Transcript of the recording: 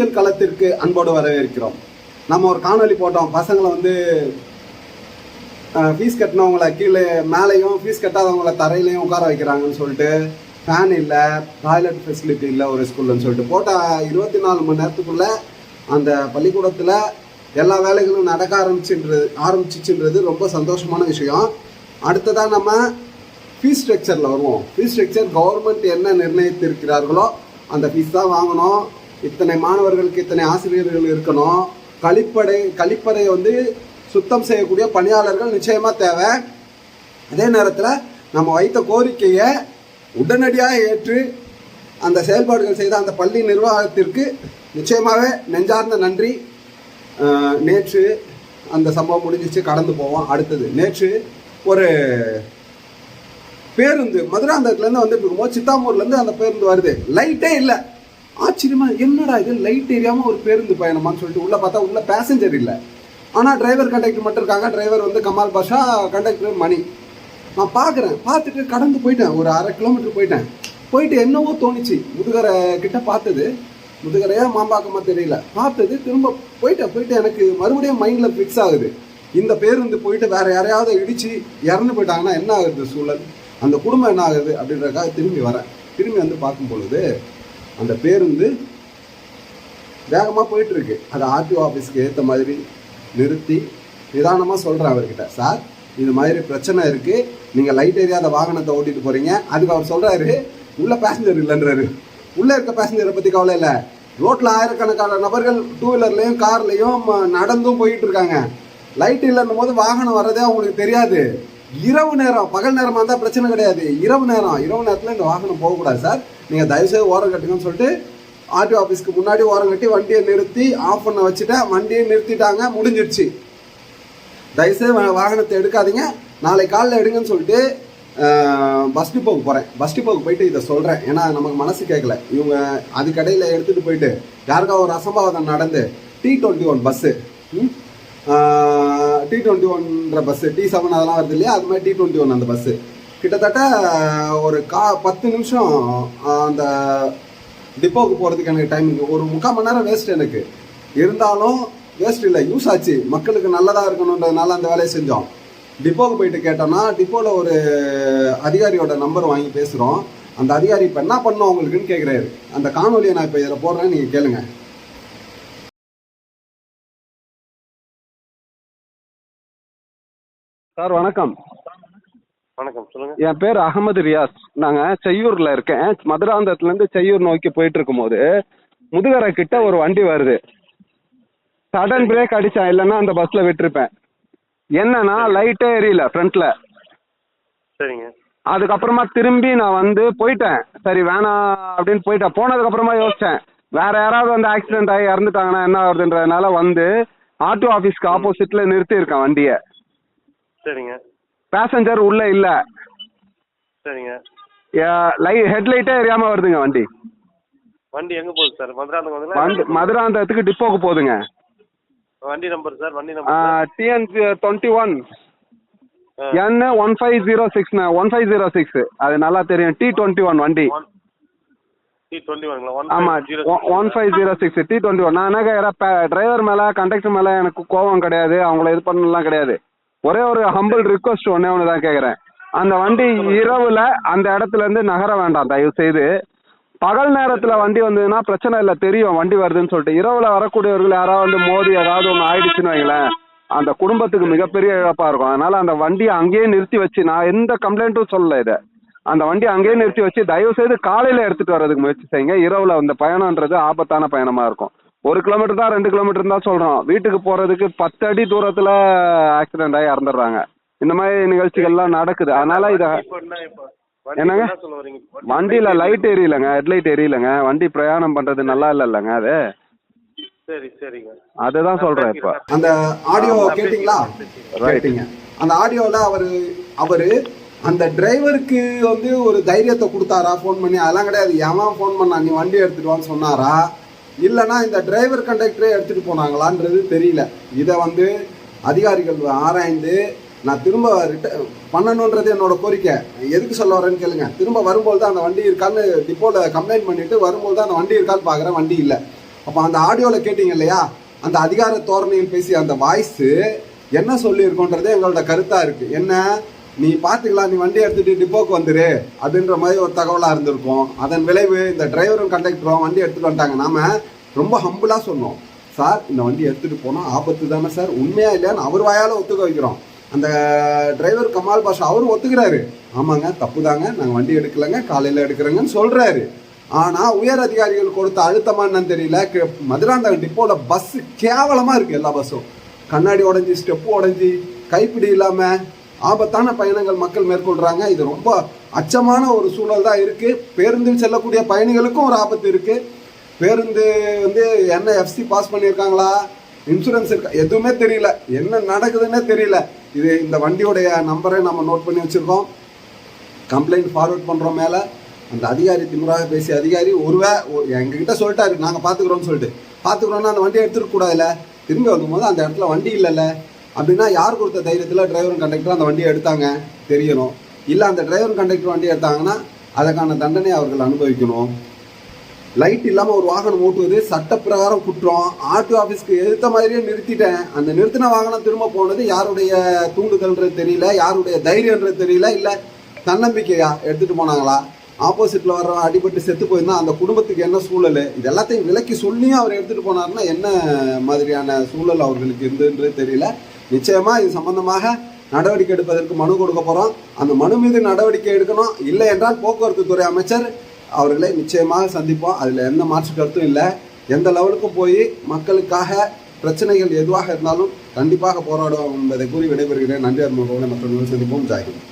அரசியல் களத்திற்கு அன்போடு வரவேற்கிறோம். நம்ம ஒரு காணொலி போட்டோம். பசங்களை வந்து ஃபீஸ் கட்டினவங்கள கீழே மேலேயும் ஃபீஸ் கட்டாதவங்கள தரையிலையும் உட்கார வைக்கிறாங்கன்னு சொல்லிட்டு ஃபேன் இல்லை டாய்லெட் ஃபெசிலிட்டி இல்லை ஒரு ஸ்கூல்லன்னு சொல்லிட்டு போட்ட இருபத்தி நாலு மணி நேரத்துக்குள்ள அந்த பள்ளிக்கூடத்தில் எல்லா வேலைகளும் நடக்க ஆரம்பிச்சுன்றது ஆரம்பிச்சிச்சுன்றது ரொம்ப சந்தோஷமான விஷயம். அடுத்ததாக நம்ம ஃபீஸ் ஸ்ட்ரக்சரில் வருவோம். ஃபீஸ் ஸ்ட்ரக்சர் கவர்மெண்ட் என்ன நிர்ணயித்திருக்கிறார்களோ அந்த ஃபீஸ் தான் வாங்கணும். இத்தனை மாணவர்களுக்கு இத்தனை ஆசிரியர்கள் இருக்கணும். கழிப்படை கழிப்பறை வந்து சுத்தம் செய்யக்கூடிய பணியாளர்கள் நிச்சயமாக தேவை. அதே நேரத்தில் நம்ம வைத்த கோரிக்கையை உடனடியாக ஏற்று அந்த செயல்பாடுகள் செய்த அந்த பள்ளி நிர்வாகத்திற்கு நிச்சயமாகவே நெஞ்சார்ந்த நன்றி. நேற்று அந்த சம்பவம் முடிஞ்சிச்சு கடந்து போவோம். அடுத்தது நேற்று ஒரு பேருந்து மதுராந்தகத்துலேருந்து வந்துட்டு இருக்கும்போது சித்தாமூர்லேருந்து அந்த பேருந்து வருது. லைட்டே இல்லை. ஆச்சரியமா என்னடா இது? லைட் ஏரியாமல் ஒரு பேருந்து பயணமான்னு சொல்லிட்டு உள்ளே பார்த்தா உள்ள பேசஞ்சர் இல்லை. ஆனால் டிரைவர் கண்டக்டர் மட்டும் இருக்காங்க. டிரைவர் வந்து கமால் பாஷா கண்டக்டர் மணி. நான் பார்க்குறேன். பார்த்துட்டு கடந்து போயிட்டேன். ஒரு அரை கிலோமீட்டர் போயிட்டேன். போயிட்டு என்னவோ தோணுச்சு. முதுகரை கிட்ட பார்த்தது. முதுகரையா மாம்பாக்கமா தெரியல. பார்த்தது திரும்ப போயிட்டேன். போயிட்டு எனக்கு மறுபடியும் மைண்டில் ஃபிக்ஸ் ஆகுது. இந்த பேருந்து போயிட்டு வேற யாரையாவது இடிச்சு இறந்து போயிட்டாங்கன்னா என்ன ஆகுது சூழல்? அந்த குடும்பம் என்ன ஆகுது அப்படின்றதுக்காக திரும்பி வரேன். திரும்பி வந்து பார்க்கும் பொழுது அந்த பேருந்து வேகமாக போயிட்டுருக்கு. அது ஆர்டிஓ ஆஃபீஸ்க்கு ஏற்ற மாதிரி நிறுத்தி நிதானமாக சொல்கிறேன் அவர்கிட்ட. சார் இது மாதிரி பிரச்சனை இருக்குது நீங்கள் லைட் எரியாத வாகனத்தை ஓட்டிகிட்டு போகிறீங்க அதுக்கு அவர் சொல்கிறாரு உள்ளே பேசஞ்சர் இல்லைன்றாரு. உள்ளே இருக்க பேசஞ்சரை பற்றி கவலை இல்லை. ரோட்டில் ஆயிரக்கணக்கான நபர்கள் டூ வீலர்லேயும் கார்லேயும் நடந்தும் போயிட்டு இருக்காங்க. லைட் இல்லைன்னும் போது வாகனம் வர்றதே அவங்களுக்கு தெரியாது. இரவு நேரம் பகல் நேரமாக இருந்தால் பிரச்சனை கிடையாது. இரவு நேரம். இரவு நேரத்தில் இந்த வாகனம் போகக்கூடாது சார். நீங்கள் தயவுசெய்து ஓரம் கட்டுங்கன்னு சொல்லிட்டு ஆர்டிஓ ஆஃபீஸ்க்கு முன்னாடி ஓரம் கட்டி வண்டியை நிறுத்தி ஆஃப் பண்ண வச்சுட்டேன். வண்டியை நிறுத்திட்டாங்க முடிஞ்சிடுச்சு தயவுசெய்து வாகனத்தை எடுக்காதீங்க. நாளை காலைல எடுங்கன்னு சொல்லிட்டு பஸ் டிப்போக்கு போகிறேன் பஸ் டிப்போக்கு போயிட்டு இதை சொல்கிறேன் ஏன்னா நமக்கு மனசு கேட்கல இவங்க அதுக்கடையில் எடுத்துகிட்டு போயிட்டு யாருக்கா ஒரு அசம்பாவிதம் நடந்து T twenty one bus T twenty ஒன்ற பஸ்ஸு டி செவன் அதெல்லாம் வருது இல்லையா? அது மாதிரி டி டுவெண்ட்டி ஒன் அந்த பஸ்ஸு கிட்டத்தட்ட ஒரு கா பத்து நிமிஷம் அந்த டிப்போக்கு போகிறதுக்கு எனக்கு டைம் ஒரு முக்கால் மணி நேரம் வேஸ்ட் எனக்கு. இருந்தாலும் வேஸ்ட் இல்லை யூஸ் ஆச்சு. மக்களுக்கு நல்லதாக இருக்கணுன்றதுனால அந்த வேலையை செஞ்சோம். டிப்போக்கு போயிட்டு கேட்டோம்னா டிப்போவில் ஒரு அதிகாரியோட நம்பர் வாங்கி பேசுகிறோம் அந்த அதிகாரி இப்போ என்ன பண்ணோம் உங்களுக்குன்னு கேட்குறாரு அந்த காணொலியை நான் இப்போ இதில் போடுறேன் நீங்கள் கேளுங்கள் சார் வணக்கம். வணக்கம் சொல்லுங்க. என் பேர் அகமது ரியாஸ். நாங்கள் செய்யூரில் இருக்கேன். மதுராந்தகத்துலேருந்து செய்யூர் நோக்கி போயிட்டு இருக்கும்போது முதுகரை கிட்ட ஒரு வண்டி வருது. சடன் பிரேக் அடித்தேன் இல்லைன்னா அந்த பஸ்ஸில் விட்டிருப்பேன். என்னன்னா லைட்டே எரியல ஃப்ரண்ட்டில் சரிங்க. அதுக்கப்புறமா திரும்பி நான் வந்து போயிட்டேன். சரி வேணாம் அப்படின்னு போயிட்டேன். போனதுக்கப்புறமா யோசித்தேன் வேற யாராவது வந்து ஆக்சிடென்ட் ஆகி இறந்துட்டாங்கன்னா என்ன ஆகுதுன்றதுனால வந்து ஆட்டோ ஆஃபீஸ்க்கு ஆப்போசிட்டில் நிறுத்தியிருக்கேன் வண்டியை. சரிங்க. பேசஞ்சர் உள்ளே இல்லை. சரிங்க. லை ஹெட்லைட்டே எரியாமல் வருதுங்க வண்டி. வண்டி எங்க போகுது சார்? மதுராந்தகம் வந்து மதுராந்தகத்துக்கு டிப்போக்கு போகுதுங்க. வண்டி நம்பர் சார் வண்டி number TN twenty one N one five zero six one five zero six அது நல்லா தெரியும். டி டுவெண்ட்டி ஒன் வண்டி ஆமாம் one five zero six T twenty one நான் என்ன கேட்குறேன் டிரைவர் மேலே கண்டக்டர் மேலே எனக்கு கோவம் கிடையாது. அவங்கள இது பண்ணலாம் கிடையாது. ஒரே ஒரு ஹம்பிள் ரிக்வஸ்ட் ஒன்றே ஒன்று தான் கேட்குறேன் அந்த வண்டி இரவில் அந்த இடத்துல இருந்து நகர வேண்டாம் தயவு செய்து. பகல் நேரத்தில் வண்டி வந்ததுன்னா பிரச்சனை இல்லை தெரியும் வண்டி வருதுன்னு சொல்லிட்டு. இரவில் வரக்கூடியவர்கள் யாராவது வந்து மோதி ஏதாவது ஒன்று ஆயிடுச்சுன்னு வைங்களேன் அந்த குடும்பத்துக்கு மிகப்பெரிய இழப்பாக இருக்கும். அதனால் அந்த வண்டியை அங்கேயே நிறுத்தி வச்சு நான் எந்த கம்ப்ளைண்ட்டும் சொல்லலை இதை. அந்த வண்டி அங்கேயே நிறுத்தி வச்சு தயவு செய்து காலையில் எடுத்துகிட்டு வர்றதுக்கு முயற்சி செய்யுங்க. இரவில் அந்த பயணம்ன்றது ஆபத்தான பயணமாக இருக்கும். ஒரு கிலோமீட்டர் தான் ரெண்டு கிலோமீட்டர் தான் சொல்கிறோம் வீட்டுக்கு போகிறதுக்கு பத்து அடி தூரத்தில் ஆக்சிடென்ட் ஆகி இறந்துடுறாங்க. இந்த மாதிரி நிகழ்ச்சிகள்லாம் நடக்குது. அதனால் இதை என்னங்க? வண்டியில் லைட் எரியலைங்க ஹெட்லைட் எரியலைங்க வண்டி பிரயாணம் பண்ணுறது நல்லா இல்லைல்லங்க அது. சரி சரிங்க. அதுதான் சொல்கிறேன் இப்போ. அந்த ஆடியோ கேட்டிங்களா. கேட்டீங்க. அந்த ஆடியோவில் அவர் அவர் அந்த டிரைவருக்கு வந்து ஒரு தைரியத்தை கொடுத்தாரா? ஃபோன் பண்ணி. அதெல்லாம் கிடையாது. எவன் ஃபோன் பண்ணா? நீ வண்டி எடுத்துட்டு வான்னு சொன்னாரா? இல்லைன்னா இந்த டிரைவர் கண்டக்டரே எடுத்துகிட்டு போனாங்களான்றது தெரியல. இதை வந்து அதிகாரிகள் ஆராய்ந்து நான் திரும்ப ரிட்ட பண்ணணுன்றது என்னோட கோரிக்கை. எதுக்கு சொல்ல வரேன்னு கேளுங்க. திரும்ப வரும்போது தான் அந்த வண்டி இருக்கான்னு டிப்போவில் கம்ப்ளைண்ட் பண்ணிவிட்டு வரும்போது தான் அந்த வண்டி இருக்கான்னு பார்க்குறேன் வண்டி இல்லை. அப்போ அந்த ஆடியோவில் கேட்டிங்க இல்லையா? அந்த அதிகார தோரணையில் பேசிய அந்த வாய்ஸு என்ன சொல்லியிருக்கோன்றதே எங்களோட கருத்தாக இருக்குது என்ன? நீ பார்த்துக்கலாம் நீ வண்டி எடுத்துகிட்டு டிப்போக்கு வந்துரு அப்படின்ற மாதிரி ஒரு தகவலாக இருந்திருக்கும். அதன் விளைவு இந்த டிரைவரும் கண்டக்டரும் வண்டி எடுத்துகிட்டு வந்துட்டாங்க. நாம் ரொம்ப ஹம்புளாக சொன்னோம். சார் இந்த வண்டி எடுத்துகிட்டு போனால் ஆபத்து தானே சார்? உண்மையாக இல்லையான்னு அவர் வாயால் ஒத்துக்க வைக்கிறோம். அந்த டிரைவர் கமால் பாஷா அவரும் ஒத்துக்கிறாரு. ஆமாங்க தப்பு தாங்க நாங்கள் வண்டி எடுக்கலைங்க. காலையில் எடுக்கிறேங்கன்னு சொல்கிறாரு ஆனால் உயர் அதிகாரிகள் கொடுத்த அழுத்தமானு தெரியல. மதுராந்தகம் டிப்போவில் பஸ்ஸு கேவலமாக இருக்குது எல்லா பஸ்ஸும் கண்ணாடி உடைஞ்சி ஸ்டெப்பு உடைஞ்சி கைப்பிடி இல்லாமல் ஆபத்தான பயணங்கள் மக்கள் மேற்கொள்கிறாங்க இது ரொம்ப அச்சமான ஒரு சூழல் தான் இருக்குது பேருந்தில் செல்லக்கூடிய பயணிகளுக்கும் ஒரு ஆபத்து இருக்குது பேருந்து வந்து என்ன எஃப்சி பாஸ் பண்ணியிருக்காங்களா? இன்சூரன்ஸ் இருக்கா? எதுவுமே தெரியல. என்ன நடக்குதுன்னே தெரியல. இது இந்த வண்டியோடைய நம்பரை நம்ம நோட் பண்ணி வச்சுருக்கோம். கம்ப்ளைண்ட் ஃபார்வர்ட் பண்ணுறோம் மேலே. அந்த அதிகாரி திமுறாக பேசிய அதிகாரி ஒருவே எங்ககிட்ட சொல்லிட்டாரு. நாங்கள் பார்த்துக்குறோம்னு சொல்லிட்டு. பார்த்துக்குறோன்னா அந்த வண்டியை எடுத்துக்க கூடாதுல்ல? திரும்பி வரும்போது அந்த இடத்துல வண்டி இல்லைல்ல? அப்படின்னா யார் கொடுத்த தைரியத்தில் டிரைவரும் கண்டக்டரும் அந்த வண்டியை எடுத்தாங்க? தெரியணும். இல்லை அந்த டிரைவரும் கண்டக்டர் வண்டி எடுத்தாங்கன்னா அதற்கான தண்டனை அவர்கள் அனுபவிக்கணும். லைட் இல்லாமல் ஒரு வாகனம் ஓட்டுவது சட்டப்பிரகாரம் குற்றம். ஆர்டிஓ ஆஃபீஸ்க்கு எதிர்த்த மாதிரியே நிறுத்திட்டேன். அந்த நிறுத்தின வாகனம் திரும்ப போனது யாருடைய தூண்டுதல்ன்றது தெரியல யாருடைய தைரியன்றது தெரியல இல்லை தன்னம்பிக்கையா எடுத்துகிட்டு போனாங்களா? ஆப்போசிட்டில் வர அடிபட்டு செத்து போயிருந்தா அந்த குடும்பத்துக்கு என்ன சூழல்? இது எல்லாத்தையும் விலக்கி சொல்லியும் அவர் எடுத்துகிட்டு போனாருன்னா என்ன மாதிரியான சூழல் அவர்களுக்கு இருந்ததுன்றது தெரியல. நிச்சயமா இது சம்பந்தமாக நடவடிக்கை எடுப்பதற்கு மனு கொடுக்க போகிறோம் அந்த மனு மீது நடவடிக்கை எடுக்கணும். இல்லை என்றால் போக்குவரத்து துறை அமைச்சர் அவர்களை நிச்சயமாக சந்திப்போம். அதில் எந்த மாற்று கருத்தும் இல்லை. எந்த லெவலுக்கும் போய் மக்களுக்காக பிரச்சனைகள் எதுவாக இருந்தாலும் கண்டிப்பாக போராடுவோம் என்பதை கூறி விடைபெறுகிறேன். நன்றி அருமையோடு மற்றும் சந்திப்போம். ஜாகிரம்